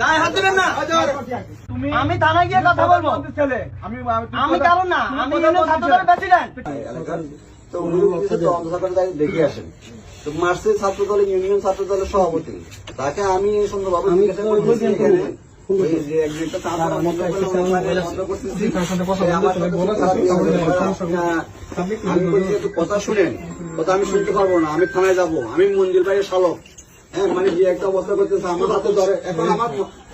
গায়ে হাত দিবেন না? আমি থানায় গিয়ে কথা বলব। ছেলে। আমি আমি কারণ না আমি প্রেসিডেন্ট তো উনি অন্ধকার দেখে আসেন। তো মার্সের ছাত্র দলের ইউনিয়ন ছাত্র দলের সভাপতি তাকে আমি সুন্দরভাবে কথা আমি বলছি। একটু কথা শুনেন। কথা আমি শুনতে পারব না আমি থানায় যাব। আমি মঞ্জিল ভাইয়ের শালক। মানে যে একটা অবস্থা করতেছে আমার হাতে ধরে। এখন আমার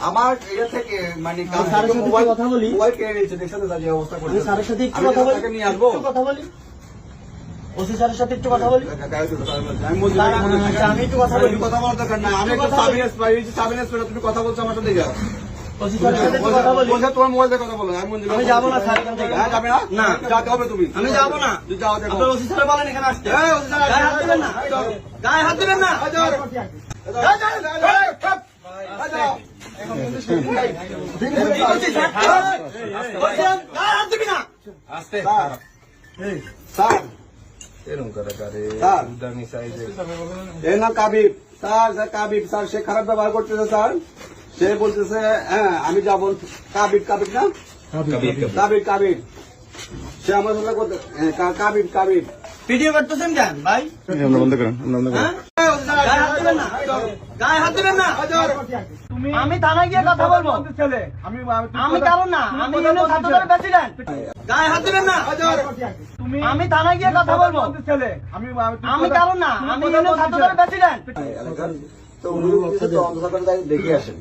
আমার এটা থেকে মানে মোবাইল কথা বলি। মোবাইল কেড়ে নিচ্ছে দেখছেন তো যে অবস্থা আমি স্যারের সাথে একটু কথা বলি। নিয়ে আসব। কথা বলি। ওসি স্যারের সাথে একটু কথা বলি। আমি একটু কথা বলি। কথা বলার দরকার। আমি একটু ইন্সপেক্টর, তুমি কথা বলছো আমার সাথে যাও। আমি যাব না। হ্যাঁ, না? না। যাতে হবে তুমি। আমি যাব না। যাও, ওসি স্যার বলেন এখানে আসতে। স্যার, গায়ে হাত দিবেন না। গায়ে হাত দিবেন না। সে খারাপ ব্যবহার করতেছে স্যার সে বলতেছে হ্যাঁ আমি যাব কাবিব কাবিব না কাবিব কাবিব সে আমার কাবিব কাবিব ভিডিও করতেছেন কেন ভাই বন্ধ করেন। গায়ে হাত দিবেন না। গায়ে হাত দিবেন না। আমি থানায় গিয়ে কথা বলব। ছেলে আমি আমি কারণ না। আমি ছাত্রদলের প্রেসিডেন্ট গায়ে হাত দিবেন না। তুমি আমি থানায় গিয়ে কথা বলব। ছেলে আমি আমি কারণ না। আমি ছাত্রদলের প্রেসিডেন্ট তো উনি বলতেছে তো অন্ধকার দেখে আসেন।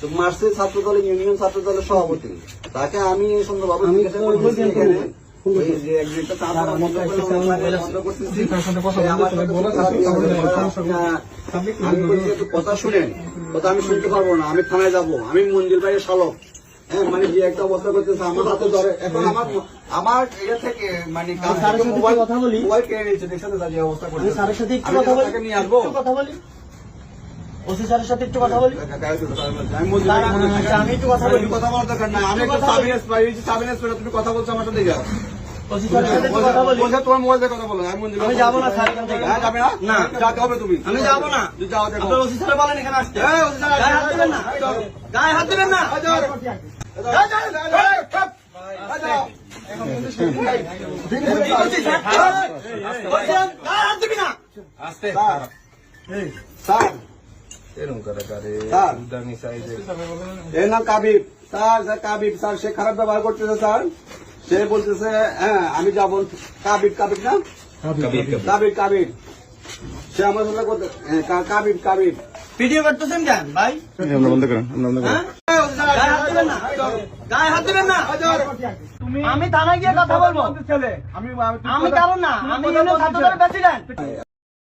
তো মার্সের ছাত্র দলের ইউনিয়ন ছাত্র দলের সভাপতি। তাকে আমি সুন্দরভাবে কথা শুনেন কথা আমি শুনতে পারব না আমি থানায় যাব আমি মঞ্জিল ভাইয়ের শালক হ্যাঁ মানে যে একটা অবস্থা করতেছে আমার হাতে ধরে এখন আমার আমার এটা থেকে মানে কথা বলি। কেড়ে নিচ্ছে দেখছেন অবস্থা তাকে নিয়ে আসব কথা বলি ওসি স্যারের সাথে একটু কথা বলি আমি একটু কথা বলি। কথা বলার দরকার নাই। আমি একটু সাব। ইন্সপেক্টর, তুমি কথা বলছো আমার সাথে। আমি যাব না স্যার এখান থেকে। হ্যাঁ, না? না। যাতে হবে তুমি। আমি যাব না যাও, ওসি স্যার বলেন এখানে আসতে এই, ওসি স্যার, গায়ে হাত দিবেন না গায়ে হাত দিবেন না স্যার, বলছিলাম, গায়ে হাত দিবি না স্যার, স্যার, স্যার। এর। নাম Kabib. Sir sir Kabib sir সে খারাপ ব্যবহার করতেছে স্যার। সে বলতেছে হ্যাঁ আমি যাব কাবিব কাবিব না? কাবিব কাবিব। সে আমার সাথে হ্যাঁ, কা- কাবিব কাবিব। ভিডিও করতেছেন কেন ভাই? আমরা বন্ধ করেন আমরা বন্ধ করেন। হ্যাঁ? গায়ে হাত দিবেন না আমি থানায় গিয়ে কথা বলব। ছেলে আমি আমি কারণ না আমি প্রেসিডেন্ট।